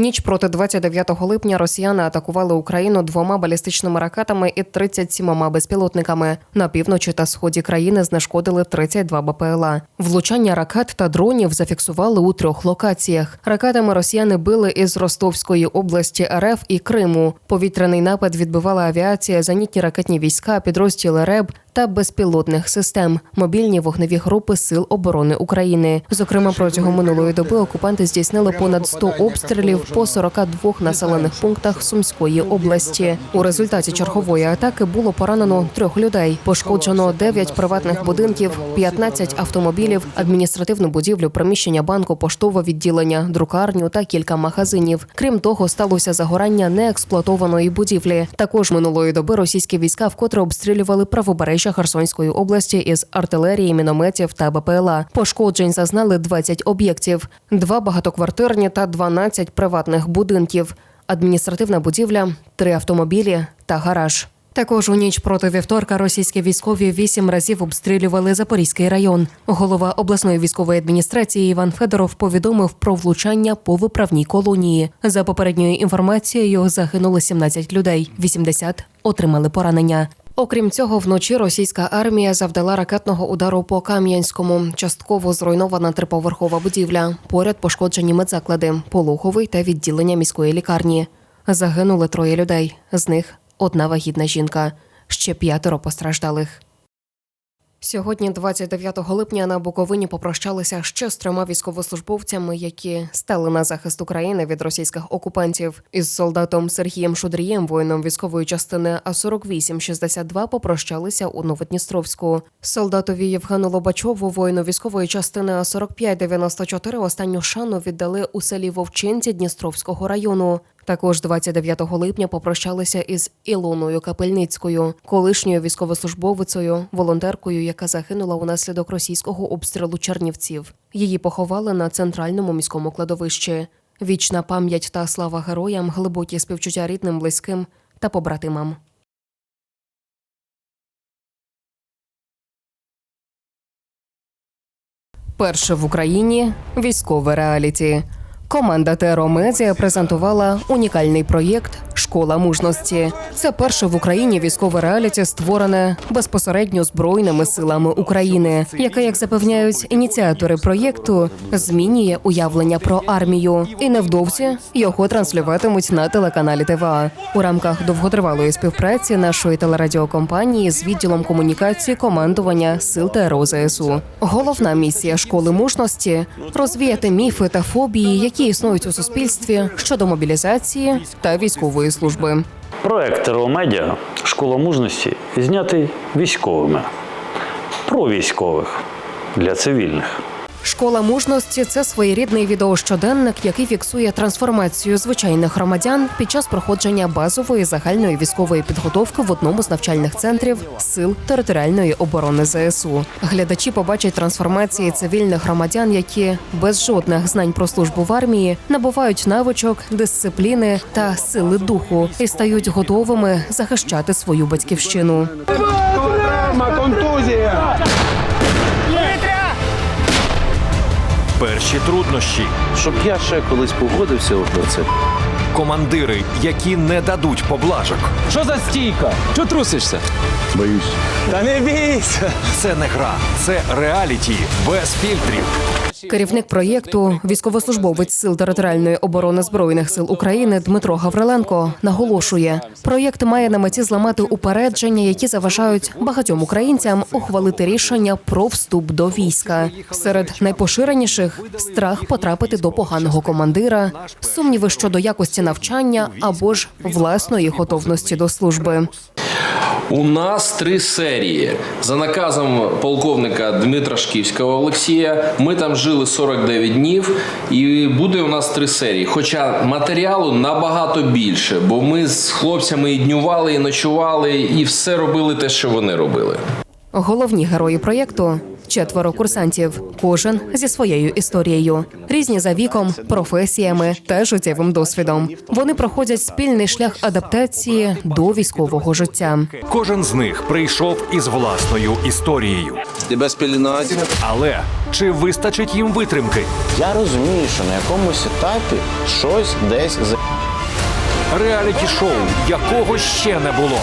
Ніч проти 29 липня росіяни атакували Україну двома балістичними ракетами і 37 безпілотниками. На півночі та сході країни знешкодили 32 БПЛА. Влучання ракет та дронів зафіксували у трьох локаціях. Ракетами росіяни били із Ростовської області РФ і Криму. Повітряний напад відбивала авіація, зенітні ракетні війська, підрозділи РЕБ та безпілотних систем, мобільні вогневі групи Сил оборони України. Зокрема, протягом минулої доби окупанти здійснили понад 100 обстрілів по 42 населених пунктах Сумської області. У результаті чергової атаки було поранено трьох людей. Пошкоджено 9 приватних будинків, 15 автомобілів, адміністративну будівлю, приміщення банку, поштове відділення, друкарню та кілька магазинів. Крім того, сталося загорання неексплуатованої будівлі. Також минулої доби російські війська вкотре обстрілювали правобережжя Херсонської області із артилерії, мінометів та БПЛА. Пошкоджень зазнали 20 об'єктів, два багатоквартирні та 12 приватних будинків, адміністративна будівля, три автомобілі та гараж. Також у ніч проти вівторка російські військові вісім разів обстрілювали Запорізький район. Голова обласної військової адміністрації Іван Федоров повідомив про влучання по виправній колонії. За попередньою інформацією, загинули 17 людей, 80 отримали поранення. Окрім цього, вночі російська армія завдала ракетного удару по Кам'янському. Частково зруйнована триповерхова будівля. Поряд пошкоджені медзаклади, пологовий та відділення міської лікарні. Загинули троє людей. З них одна вагітна жінка. Ще п'ятеро постраждалих. Сьогодні, 29 липня, на Буковині попрощалися ще з трьома військовослужбовцями, які стали на захист України від російських окупантів. Із солдатом Сергієм Шудрієм, воїном військової частини А 4862 попрощалися у Новодністровську. Солдатові Євгену Лобачову, воїну військової частини А 4594 останню шану віддали у селі Вовчинці Дністровського району. Також 29 липня попрощалися із Ілоною Капельницькою, колишньою військовослужбовицею, волонтеркою, яка загинула унаслідок російського обстрілу Чернівців. Її поховали на центральному міському кладовищі. Вічна пам'ять та слава героям, глибокі співчуття рідним, близьким та побратимам. Перше в Україні військове реаліті. Команда ТРО Медіа презентувала унікальний проєкт Школа мужності. Це перше в Україні військове реаліті, створене безпосередньо збройними силами України, яке, як запевняють ініціатори проєкту, змінює уявлення про армію. І невдовзі його транслюватимуть на телеканалі ТВА у рамках довготривалої співпраці нашої телерадіокомпанії з відділом комунікації командування сил ТРО ЗСУ. Головна місія школи мужності розвіяти міфи та фобії, які існують у суспільстві щодо мобілізації та військової служби. Проект «Медіа Школа мужності знятий військовими про військових для цивільних. Школа мужності це своєрідний відеощоденник, який фіксує трансформацію звичайних громадян під час проходження базової загальної військової підготовки в одному з навчальних центрів сил територіальної оборони ЗСУ. Глядачі побачать трансформації цивільних громадян, які без жодних знань про службу в армії набувають навичок, дисципліни та сили духу і стають готовими захищати свою батьківщину. Контузія. Перші труднощі, щоб я ще колись погодився на це. командири, які не дадуть поблажок. Що за стійка? Чого трусишся? Боюсь. Та не бійся. Це не гра, це реаліті без фільтрів. Керівник проєкту, військовослужбовець сил територіальної оборони збройних сил України Дмитро Гавриленко наголошує, проєкт має на меті зламати упередження, які заважають багатьом українцям ухвалити рішення про вступ до війська. Серед найпоширеніших страх потрапити до поганого командира, сумніви щодо якості навчання або ж власної готовності до служби. У нас три серії. За наказом полковника Дмитра Шківського Олексія. Ми там жили 49 днів, і буде у нас три серії. Хоча матеріалу набагато більше, бо ми з хлопцями і днювали, і ночували, і все робили те, що вони робили. Головні герої проєкту четверо курсантів, кожен зі своєю історією, різні за віком, професіями та життєвим досвідом. Вони проходять спільний шлях адаптації до військового життя. Кожен з них прийшов із власною історією. Тебе спілінать. Але чи вистачить їм витримки? Я розумію, що на якомусь етапі щось десь за Реаліті шоу, якого ще не було.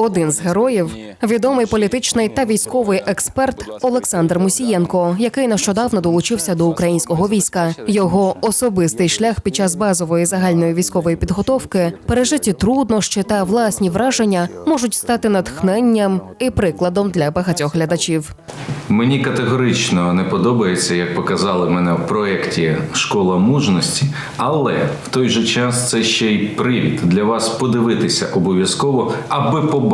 Один з героїв відомий політичний та військовий експерт Олександр Мусієнко, який нещодавно долучився до українського війська. Його особистий шлях під час базової загальної військової підготовки, пережиті труднощі та власні враження можуть стати натхненням і прикладом для багатьох глядачів. Мені категорично не подобається, як показали мене в проєкті Школа мужності, але в той же час це ще й привід для вас подивитися обов'язково, аби побачити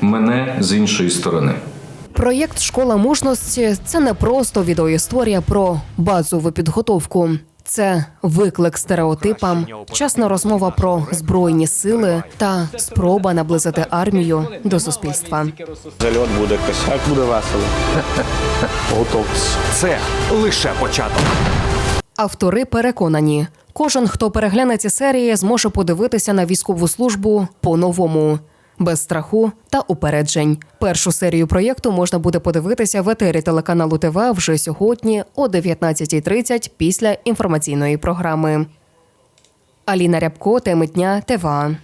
мене з іншої сторони. Проєкт Школа мужності це не просто відеоісторія про базову підготовку. Це виклик стереотипам, чесна розмова про збройні сили та спроба наблизити армію до суспільства. зальот буде косяк, буде весело. Готовтесь. Це лише початок. Автори переконані, кожен, хто перегляне ці серії, зможе подивитися на військову службу по-новому, без страху та упереджень. Першу серію проєкту можна буде подивитися в етері телеканалу ТВ вже сьогодні о 19.30 після інформаційної програми. Аліна Рябко, теми дня ТВА.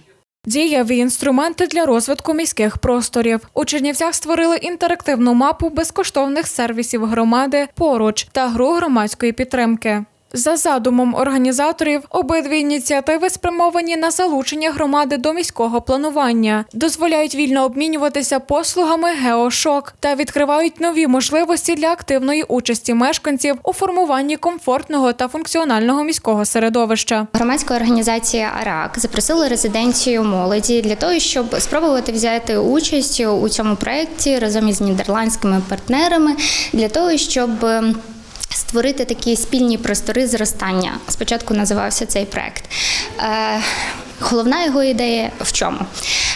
Дієві інструменти для розвитку міських просторів. У Чернівцях створили інтерактивну мапу безкоштовних сервісів громади поруч та гру громадської підтримки. За задумом організаторів, обидві ініціативи спрямовані на залучення громади до міського планування, дозволяють вільно обмінюватися послугами геошок та відкривають нові можливості для активної участі мешканців у формуванні комфортного та функціонального міського середовища. Громадська організація АРАК запросила резиденцію молоді для того, щоб спробувати взяти участь у цьому проєкті разом із нідерландськими партнерами для того, щоб ем, створити такі спільні простори зростання. Спочатку називався цей проєкт. Е, Головна його ідея в чому?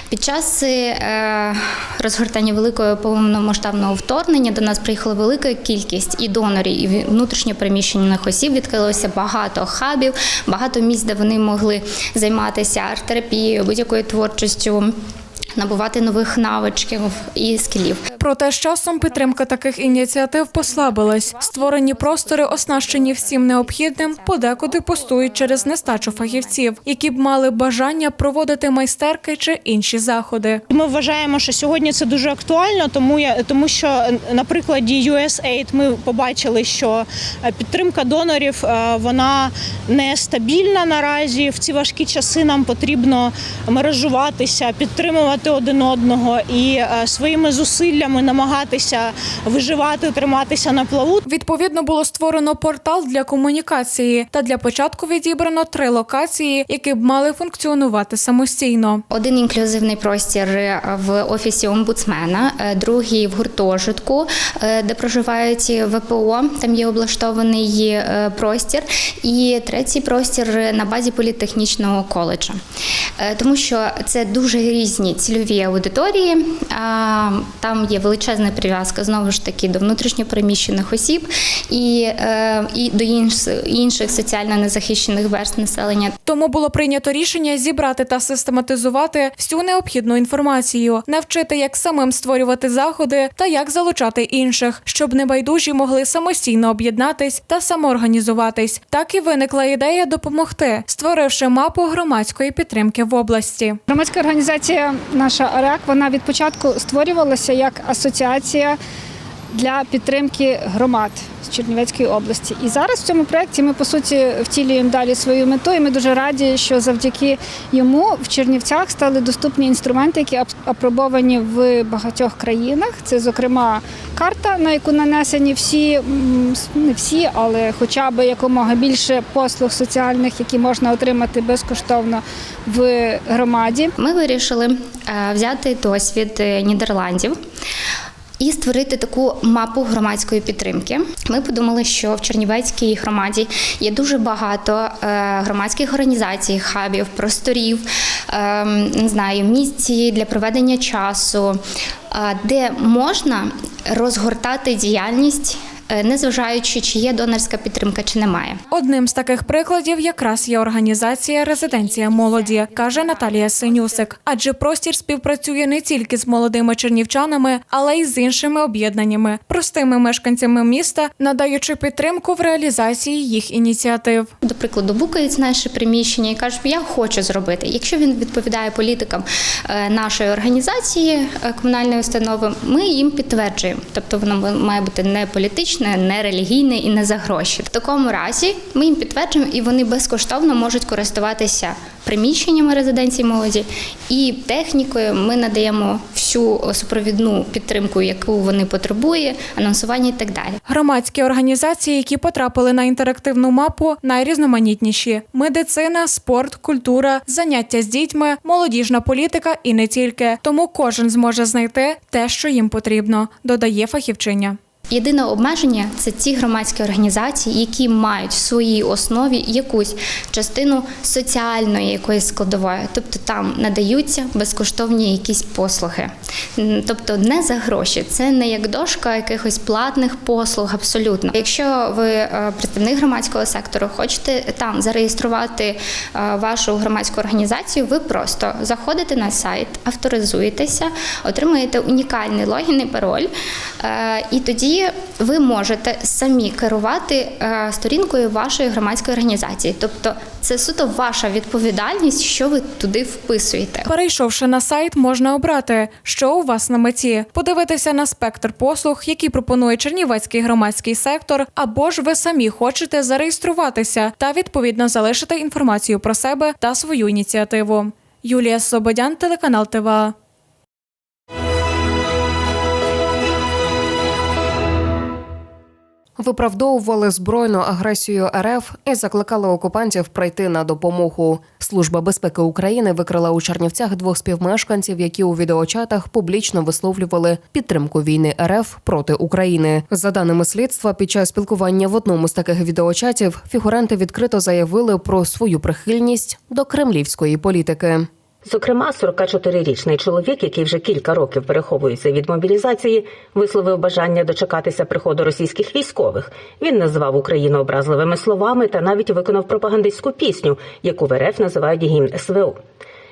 Під час е, розгортання великого повномасштабного вторгнення до нас приїхала велика кількість і донорів, і внутрішньо переміщених осіб. Відкрилося багато хабів, багато місць, де вони могли займатися арт-терапією, будь-якою творчістю. Набувати нових навичків і скілів. Проте з часом підтримка таких ініціатив послабилась. Створені простори, оснащені всім необхідним, подекуди пустують через нестачу фахівців, які б мали бажання проводити майстерки чи інші заходи. Ми вважаємо, що сьогодні це дуже актуально, тому я тому, що на прикладі USAID ми побачили, що е, підтримка донорів е, вона не стабільна наразі. В ці важкі часи нам потрібно мережуватися, підтримувати один одного і е, своїми зусиллями намагатися виживати, триматися на плаву. Відповідно, було створено портал для комунікації, та для початку відібрано три локації, які б мали функціонувати самостійно. Один інклюзивний простір е, в офісі омбудсмена, е, другий в гуртожитку, де проживають ВПО. Там є облаштований простір, і третій простір на базі політехнічного коледжу. Тому що це дуже різні цільові аудиторії. а, Там є величезна прив'язка знову ж таки до внутрішньопереміщених осіб і, е, і до інш- інших соціально незахищених верст населення. Тому було прийнято рішення зібрати та систематизувати всю необхідну інформацію, навчити, як самим створювати заходи та як залучати інших, щоб небайдужі могли самостійно об'єднатись та самоорганізуватись. Так і виникла ідея допомогти, створивши мапу громадської підтримки в області. Громадська організація наша АРЕК вона від початку створювалася як асоціація для підтримки громад Чернівецької області. І зараз в цьому проєкті ми по суті втілюємо далі свою мету. І ми дуже раді, що завдяки йому в Чернівцях стали доступні інструменти, які ап- апробовані в багатьох країнах. Це, зокрема, карта, на яку нанесені всі, не всі, але хоча б якомога більше послуг соціальних, які можна отримати безкоштовно в громаді. Ми вирішили е, взяти досвід е, Нідерландів. І створити таку мапу громадської підтримки. Ми подумали, що в Чернівецькій громаді є дуже багато е, громадських організацій, хабів, просторів, е, не знаю, місць для проведення часу, е, де можна розгортати діяльність, незважаючи, чи є донорська підтримка, чи немає. Одним з таких прикладів якраз є організація Резиденція молоді, каже Наталія Синюсик. Адже простір співпрацює не тільки з молодими чернівчанами, але й з іншими об'єднаннями, простими мешканцями міста, надаючи підтримку в реалізації їх ініціатив. До прикладу, букають наше приміщення і кажуть, я хочу зробити. Якщо він відповідає політикам е, нашої організації е, комунальної установи, ми їм підтверджуємо. Тобто воно має бути не політичне, не релігійне і не за гроші. В такому разі ми їм підтверджуємо, і вони безкоштовно можуть користуватися приміщеннями резиденції молоді і технікою. Ми надаємо всю супровідну підтримку, яку вони потребують, анонсування і так далі. Громадські організації, які потрапили на інтерактивну мапу, найрізноманітніші: медицина, спорт, культура, заняття з дітьми, молодіжна політика і не тільки. Тому кожен зможе знайти те, що їм потрібно, додає фахівчиня. Єдине обмеження це ті громадські організації, які мають в своїй основі якусь частину соціальної якоїсь складової, тобто там надаються безкоштовні якісь послуги, тобто не за гроші. Це не як дошка якихось платних послуг. Абсолютно, якщо ви е, представник громадського сектору, хочете там зареєструвати е, вашу громадську організацію, ви просто заходите на сайт, авторизуєтеся, отримуєте унікальний логін і пароль, е, і тоді ви можете самі керувати е, сторінкою вашої громадської організації. Тобто це суто ваша відповідальність, що ви туди вписуєте. Перейшовши на сайт, можна обрати, що у вас на меті, подивитися на спектр послуг, які пропонує Чернівецький громадський сектор, або ж ви самі хочете зареєструватися та відповідно залишити інформацію про себе та свою ініціативу. Юлія Слободян, телеканал ТВА. Виправдовували збройну агресію РФ і закликали окупантів прийти на допомогу. Служба безпеки України викрила у Чернівцях двох співмешканців, які у відеочатах публічно висловлювали підтримку війни РФ проти України. За даними слідства, під час спілкування в одному з таких відеочатів фігуранти відкрито заявили про свою прихильність до кремлівської політики. Зокрема, 44-річний чоловік, який вже кілька років переховується від мобілізації, висловив бажання дочекатися приходу російських військових. Він назвав Україну образливими словами та навіть виконав пропагандистську пісню, яку в РФ називають гімн СВО.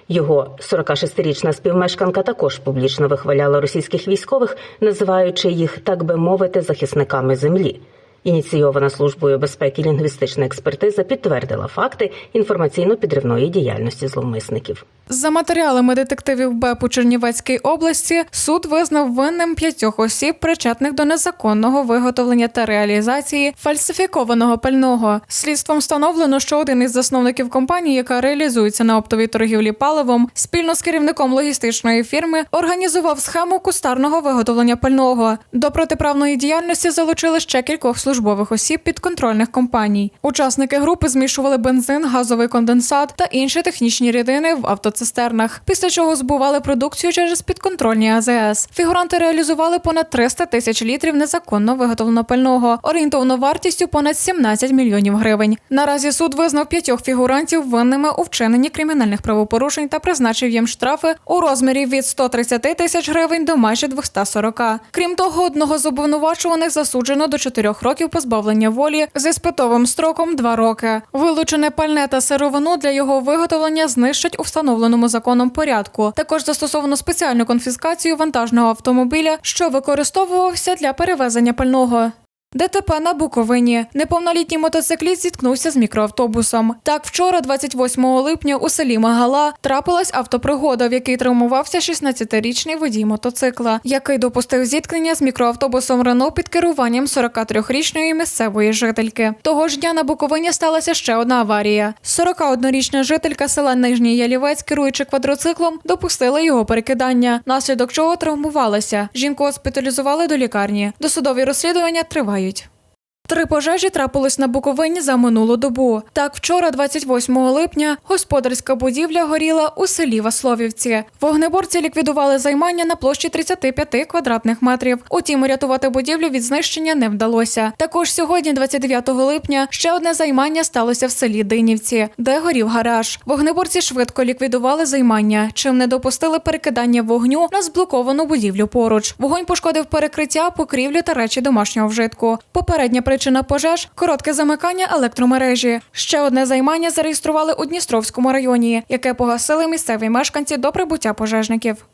Його 46-річна співмешканка також публічно вихваляла російських військових, називаючи їх, так би мовити, захисниками землі. Ініційована службою безпеки лінгвістична експертиза підтвердила факти інформаційно-підривної діяльності зловмисників. За матеріалами детективів БЕП у Чернівецькій області суд визнав винним п'ятьох осіб, причетних до незаконного виготовлення та реалізації фальсифікованого пального. Слідством встановлено, що один із засновників компанії, яка реалізується на оптовій торгівлі паливом, спільно з керівником логістичної фірми організував схему кустарного виготовлення пального. До протиправної діяльності залучили ще кількох службових осіб підконтрольних компаній. Учасники групи змішували бензин, газовий конденсат та інші технічні рідини в автоцистернах, після чого збували продукцію через підконтрольні АЗС. Фігуранти реалізували понад 300 тисяч літрів незаконно виготовленого пального, орієнтовно вартістю понад 17 мільйонів гривень. Наразі суд визнав п'ятьох фігурантів винними у вчиненні кримінальних правопорушень та призначив їм штрафи у розмірі від 130 тисяч гривень до майже 240. Крім того, одного з обвинувачуваних засуджено до 4 років позбавлення волі з іспитовим строком 2 роки. Вилучене пальне та сировину для його виготовлення знищать у встановленому законом порядку. Також застосовано спеціальну конфіскацію вантажного автомобіля, що використовувався для перевезення пального. ДТП на Буковині. Неповнолітній мотоцикліст зіткнувся з мікроавтобусом. Так, вчора, 28 липня, у селі Магала трапилась автопригода, в якій травмувався 16-річний водій мотоцикла, який допустив зіткнення з мікроавтобусом Рено під керуванням 43-річної місцевої жительки. Того ж дня на Буковині сталася ще одна аварія. 41-річна жителька села Нижній Ялівець, керуючи квадроциклом, допустила його перекидання, наслідок чого травмувалася. Жінку госпіталізували до лікарні. Досудові розслідування тривають допомагають. Три пожежі трапились на Буковині за минулу добу. Так, вчора, 28 липня, господарська будівля горіла у селі Васловівці. Вогнеборці ліквідували займання на площі 35 квадратних метрів. Утім, урятувати будівлю від знищення не вдалося. Також сьогодні, 29 липня, ще одне займання сталося в селі Динівці, де горів гараж. Вогнеборці швидко ліквідували займання, чим не допустили перекидання вогню на зблоковану будівлю поруч. Вогонь пошкодив перекриття, покрівлю та речі домашнього вжитку. Попередня причина пожеж коротке замикання електромережі. Ще одне займання зареєстрували у Дністровському районі, яке погасили місцеві мешканці до прибуття пожежників.